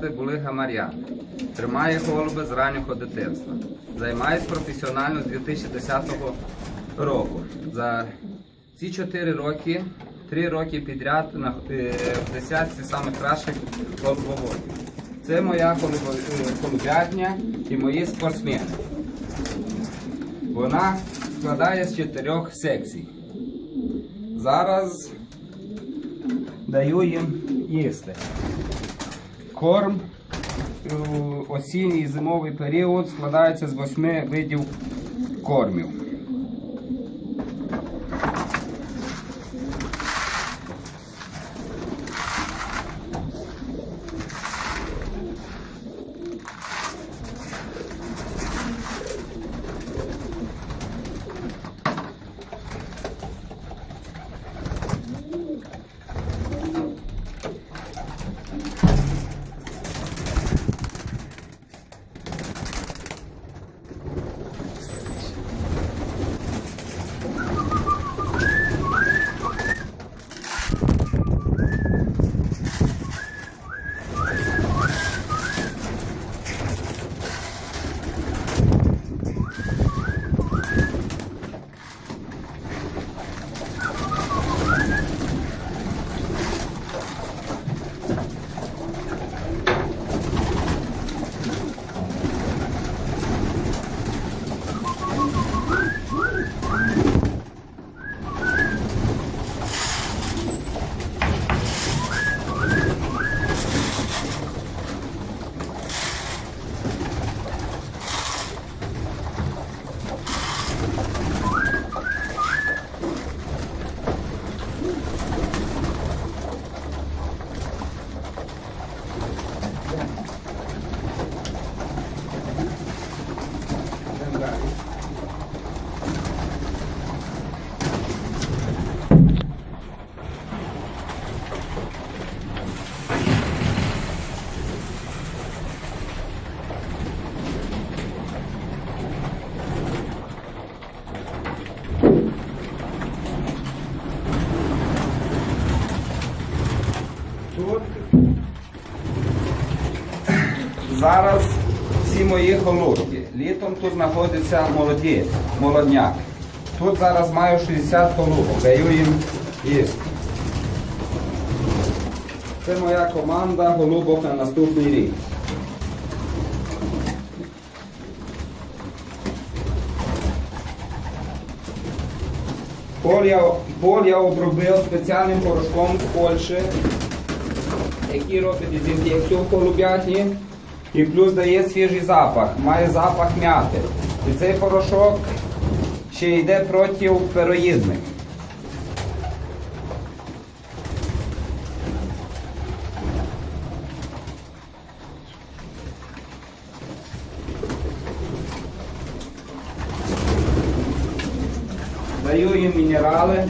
звати Булига Мар'ян. Тримає голуби з раннього дитинства. Займаюсь професіонально з 2010 року. За ці 4 роки, 3 роки підряд на е, в десятці самих кращих голубоводів. Це моя голубо- е, голубятня і мої спортсмени. Вона складає з чотирьох секцій. Зараз даю їм їсти. Корм у осінній і зимовий період складається з восьми видів кормів. Тут зараз всі мої голубки. Літом тут знаходяться молоді, молодняк. Тут зараз маю 60 голубок, даю їм їсти. Це моя команда голубок на наступний рік. Пол я, пол я обробив спеціальним порошком з Польщі, який робить дезінфекцію в голубятні і плюс дає свіжий запах, має запах м'яти. І цей порошок ще йде проти пероїдних. Даю їм мінерали.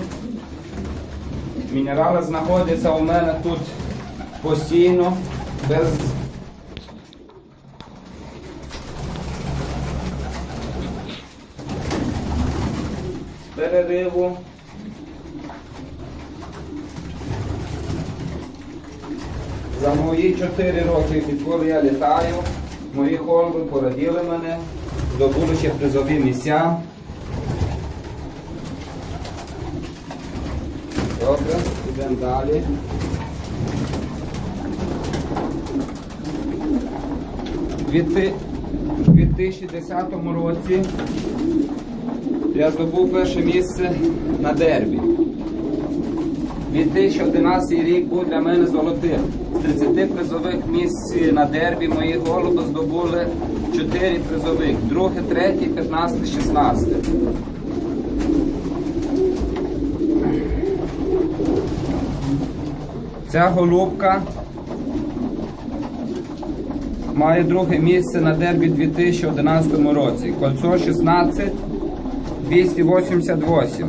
Мінерали знаходяться у мене тут постійно, без перериву. За мої 4 роки, відколи я літаю, мої голуби пораділи мене, здобули ще призові місця. Добре, йдемо далі. У 2010 році я здобув перше місце на дербі. 2011 рік був для мене золотим. З 30 призових місць на дербі мої голуби здобули 4 призових. Друге, третє, 15, 16. Ця голубка має друге місце на дербі 2011 році. Кольцо 16 288.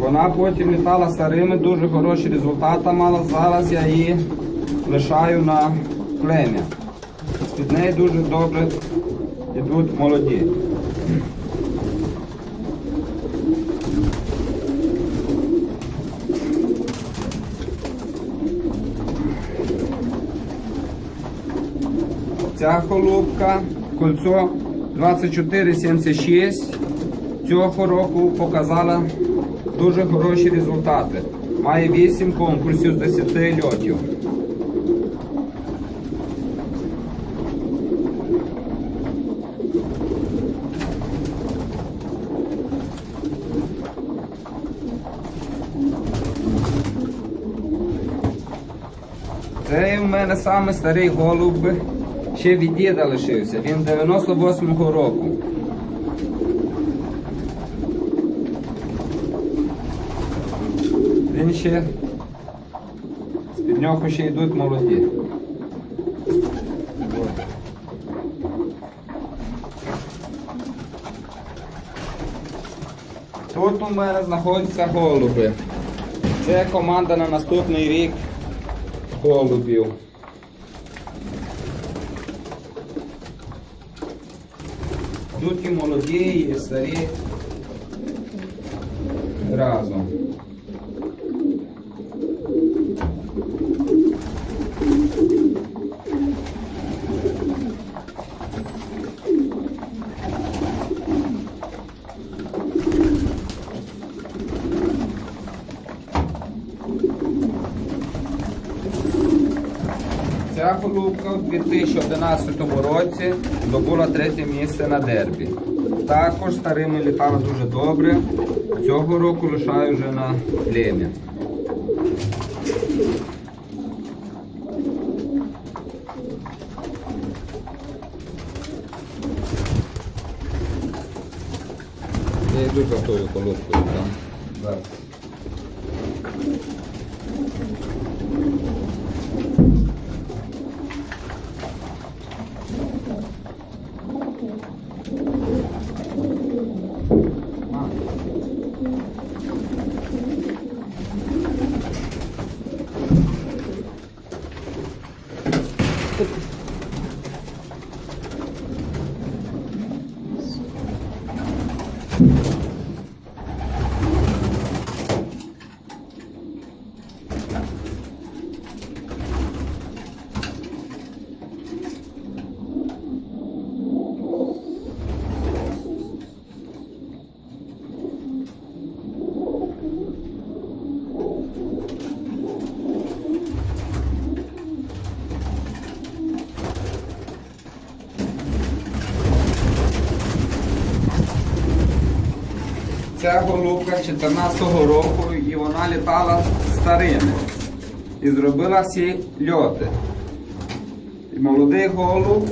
Вона потім літала старими, дуже хороші результати мала. Зараз я її лишаю на плем'я. З-під неї дуже добре йдуть молоді. Ця голубка, кольцо 2476 цього року показала дуже хороші результати. Має 8 конкурсів з 10 льотів. Це в мене саме старий голуб, ще від діда лишився. Він 98-го року. Він ще з-під нього ще йдуть молоді. Тут у мене знаходяться голуби. Це команда на наступний рік голубів. Тут молоді, і старі разом. Ця голубка в 2011 році здобула третє місце на дербі. Також старими літала дуже добре. Цього року лишаю вже на плем'я. Я йду за тою голубкою там. Зараз. Ця голубка з 14-го року і вона літала старими і зробила всі льоти. І молодий голуб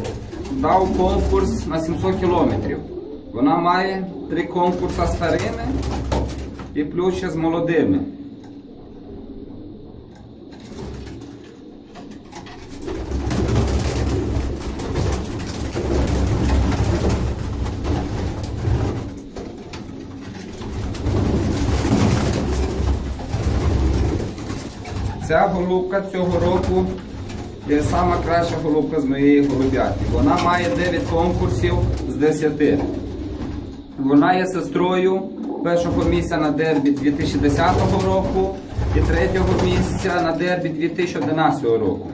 дав конкурс на 700 кілометрів. Вона має три конкурси старими і плюс ще з молодими. Ця голубка цього року є сама краща голубка з моєї голуб'ятки. Вона має 9 конкурсів з 10. Вона є сестрою першого місця на дербі 2010 року і третього місця на дербі 2011 року.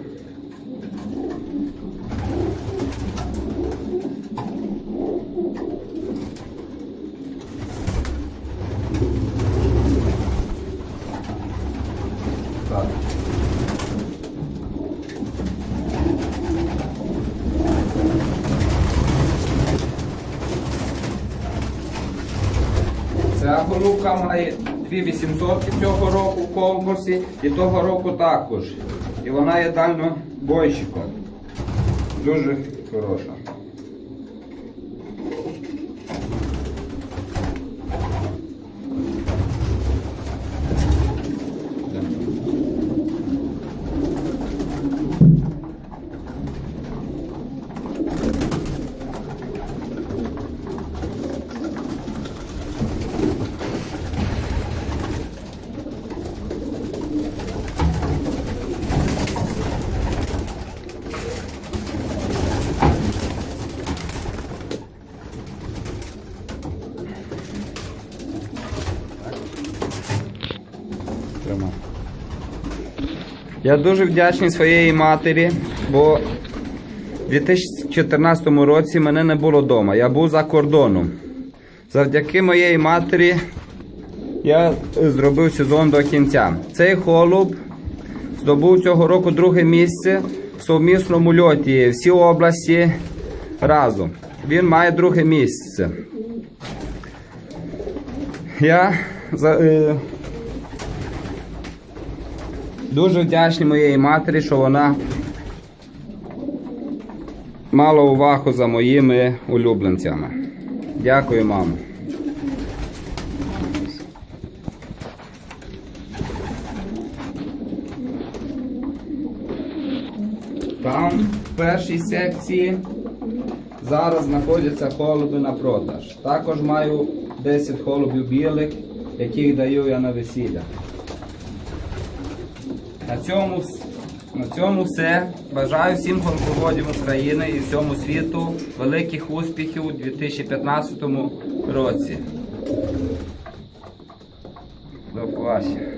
Ця голубка має 2800 цього року в конкурсі і того року також. І вона є дальнобойщиком. Дуже хороша. Я дуже вдячний своєї матері, бо в 2014 році мене не було вдома. Я був за кордоном. Завдяки моєї матері я зробив сезон до кінця. Цей холуб здобув цього року друге місце в совмісному льоті всі області разом. Він має друге місце. Я е, дуже вдячний моєї матері, що вона мала увагу за моїми улюбленцями. Дякую, мамо. Там в першій секції зараз знаходяться холуби на продаж. Також маю 10 холубів білих, яких даю я на весілля. На цьому, на цьому все. Бажаю всім голубоводів України і всьому світу великих успіхів у 2015 році. До побачення.